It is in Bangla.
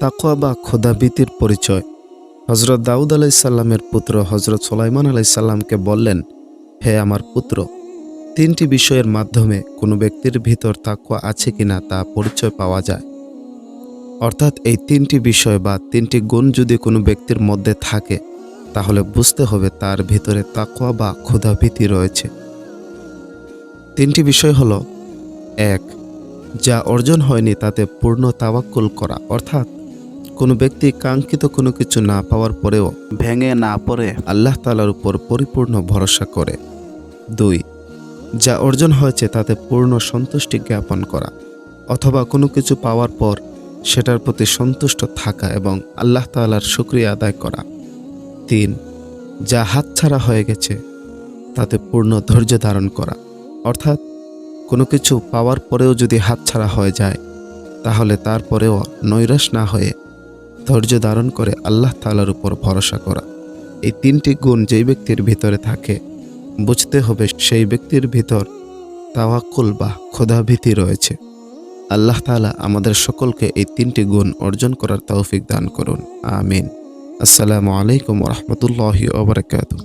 তাকোয়া বা খোদাবিতির পরিচয়। হজরত দাউদ আলাইসাল্লামের পুত্র হজরত সোলাইমান আলাইসাল্লামকে বললেন, হে আমার পুত্র, তিনটি বিষয়ের মাধ্যমে কোনো ব্যক্তির ভিতর তাকোয়া আছে কিনা তা পরিচয় পাওয়া যায়। অর্থাৎ এই তিনটি বিষয় বা তিনটি গুণ যদি কোনো ব্যক্তির মধ্যে থাকে, তাহলে বুঝতে হবে তার ভিতরে তাকোয়া বা ক্ষুধাভীতি রয়েছে। তিনটি বিষয় হল, এক, যা অর্জন হয়নি তাতে পূর্ণ তাওয়াক্কুল করা, অর্থাৎ কোনো ব্যক্তি কাঙ্ক্ষিত কোনো কিছু না পাওয়ার পরেও ভেঙে না পড়ে। আল্লাহ তালার উপর পরিপূর্ণ ভরসা করে। দুই যা অর্জন হয়েছে তাতে পূর্ণ সন্তুষ্টি জ্ঞাপন করা অথবা কোনো কিছু পাওয়ার পর সেটার প্রতি সন্তুষ্ট থাকা এবং আল্লাহ তালার শুক্রিয়া আদায় করা। তিন যা হাতছাড়া হয়ে গেছে তাতে পূর্ণ ধৈর্য ধারণ করা। অর্থাৎ কোনো কিছু পাওয়ার পরেও যদি হাতছাড়া হয়ে যায় তাহলে তারপরেও নৈরাশ না হয়ে ধৈর্য ধারণ করে আল্লাহ তালার উপর ভরসা করা। এই তিনটি গুণ যেই ব্যক্তির ভিতরে থাকে, বুঝতে হবে সেই ব্যক্তির ভিতর তাওয়াক্কুল বা ক্ষুধাভীতি রয়েছে। আল্লাহ তালা আমাদের সকলকে এই তিনটি গুণ অর্জন করার তৌফিক দান করুন। আমিন। আসসালামু আলাইকুম রহমতুল্লাহি ওবরাকাতুহ